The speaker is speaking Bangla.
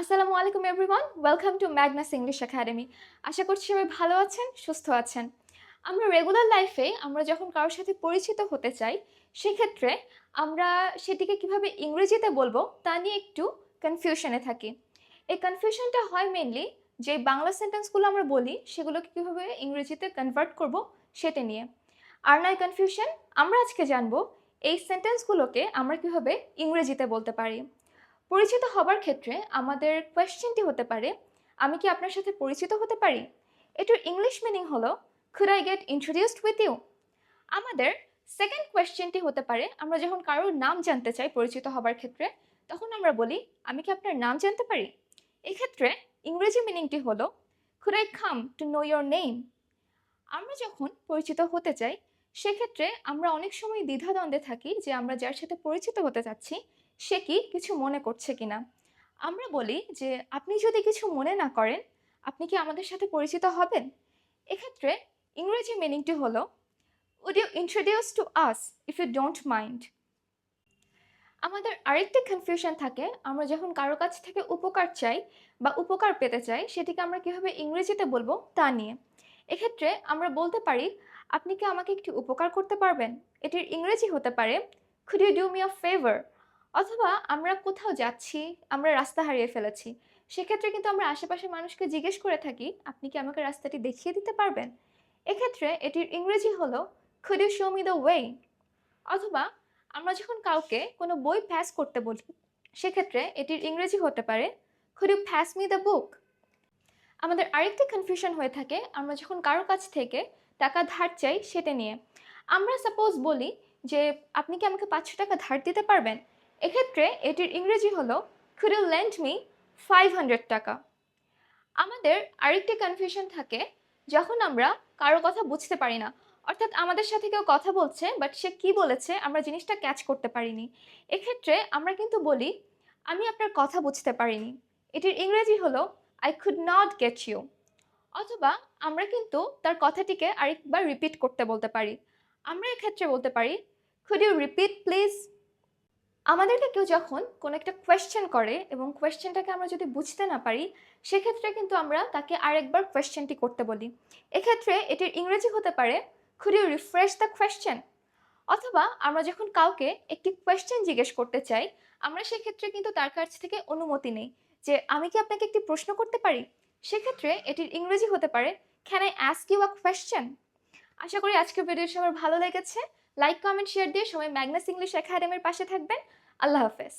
আসসালামু আলাইকুম everyone welcome to Magnus English academy আশা করছি সবাই ভালো আছেন, সুস্থ আছেন। আমরা রেগুলার লাইফে আমরা যখন কারোর সাথে পরিচিত হতে চাই, সেক্ষেত্রে আমরা সেটিকে কীভাবে ইংরেজিতে বলব তা নিয়ে একটু কনফিউশনে থাকি। এই কনফিউশনটা হয় মেনলি যে বাংলা সেন্টেন্সগুলো আমরা বলি, সেগুলোকে কীভাবে ইংরেজিতে কনভার্ট করব সেটা নিয়ে। আর নয় কনফিউশন আমরা আজকে জানব এই সেন্টেন্সগুলোকে আমরা কীভাবে ইংরেজিতে বলতে পারি। পরিচিত হবার ক্ষেত্রে আমাদের কোয়েশ্চেনটি হতে পারে, আমি কি আপনার সাথে পরিচিত হতে পারি? এটার ইংলিশ মিনিং হলো could I get introduced with you আমাদের সেকেন্ড কোয়েশ্চেনটি হতে পারে, আমরা যখন কারোর নাম জানতে চাই পরিচিত হবার ক্ষেত্রে, তখন আমরা বলি, আমি কি আপনার নাম জানতে পারি? এক্ষেত্রে ইংরেজি মিনিংটি হলো could I come to know your name আমরা যখন পরিচিত হতে চাই সেক্ষেত্রে আমরা অনেক সময় দ্বিধাদ্বন্দ্বে থাকি যে আমরা যার সাথে পরিচিত হতে চাচ্ছি, সে কি কিছু মনে করছে কিনা। আমরা বলি যে, আপনি যদি কিছু মনে না করেন, আপনি কি আমাদের সাথে পরিচিত হবেন? এক্ষেত্রে ইংরেজি মিনিংটি হলো would you introduce to us if you don't mind আমাদের আরেকটি কনফিউশন থাকে, আমরা যখন কারও কাছ থেকে উপকার চাই বা উপকার পেতে চাই, সেটিকে আমরা কীভাবে ইংরেজিতে বলব তা নিয়ে। এক্ষেত্রে আমরা বলতে পারি, আপনি কি আমাকে একটি উপকার করতে পারবেন? এটির ইংরেজি হতে পারে could you do me a favour অথবা, আমরা কোথাও যাচ্ছি, আমরা রাস্তা হারিয়ে ফেলেছি। সেক্ষেত্রে কিন্তু আমরা আশেপাশে মানুষকে জিজ্ঞেস করে থাকি, আপনি কি আমাকে রাস্তাটি দেখিয়ে দিতে পারবেন? এক্ষেত্রে এটির ইংরেজি হলো could you show me the way অথবা, আমরা যখন কাউকে কোনো বই প্যাস করতে বলি, সেক্ষেত্রে এটির ইংরেজি হতে পারে could you pass me the book আমাদের আরেকটি কনফিউশন হয়ে থাকে। আমরা যখন কারও কাছ থেকে টাকা ধার চাই সেটা নিয়ে। আমরা সাপোজ বলি যে, আপনি কি আমাকে পাঁচশো টাকা ধার দিতে পারবেন? এক্ষেত্রে এটির ইংরেজি হলো could you me five hundred টাকা? আমাদের আরেকটি কনফিউশন থাকে, যখন আমরা কারও কথা বুঝতে পারি না। অর্থাৎ আমাদের সাথে কেউ কথা বলছে বাট সে কি বলেছে, আমরা জিনিসটা ক্যাচ করতে পারিনি। এক্ষেত্রে আমরা কিন্তু বলি, আমি আপনার কথা বুঝতে পারিনি। এটির ইংরেজি হলো I could not get you অথবা আমরা কিন্তু তার কথাটিকে আরেকবার রিপিট করতে বলতে পারি। আমরা এক্ষেত্রে বলতে পারি খুড ইউ রিপিট প্লিজ আমাদেরকে কেউ যখন কোনো একটা কোয়েশ্চেন করে এবং কোয়েশ্চেনটাকে আমরা যদি বুঝতে না পারি, সেক্ষেত্রে কিন্তু আমরা তাকে আরেকবার কোয়েশ্চেনটি করতে বলি। এক্ষেত্রে এটির ইংরেজি হতে পারে could you refresh the question অথবা আমরা যখন কাউকে একটি কোয়েশ্চেন জিজ্ঞেস করতে চাই, আমরা সেক্ষেত্রে কিন্তু তার কাছ থেকে অনুমতি নেই। যে আমি কি আপনাকে একটি প্রশ্ন করতে পারি? সেক্ষেত্রে এটির ইংরেজি হতে পারে can I ask you a question আশা করি আজকের ভিডিও সবার ভালো লেগেছে। লাইক কমেন্ট শেয়ার দিয়ে সবাই ম্যাগনাস ইংলিশ একাডেমির পাশে থাকবেন। আল্লাহ হাফেজ।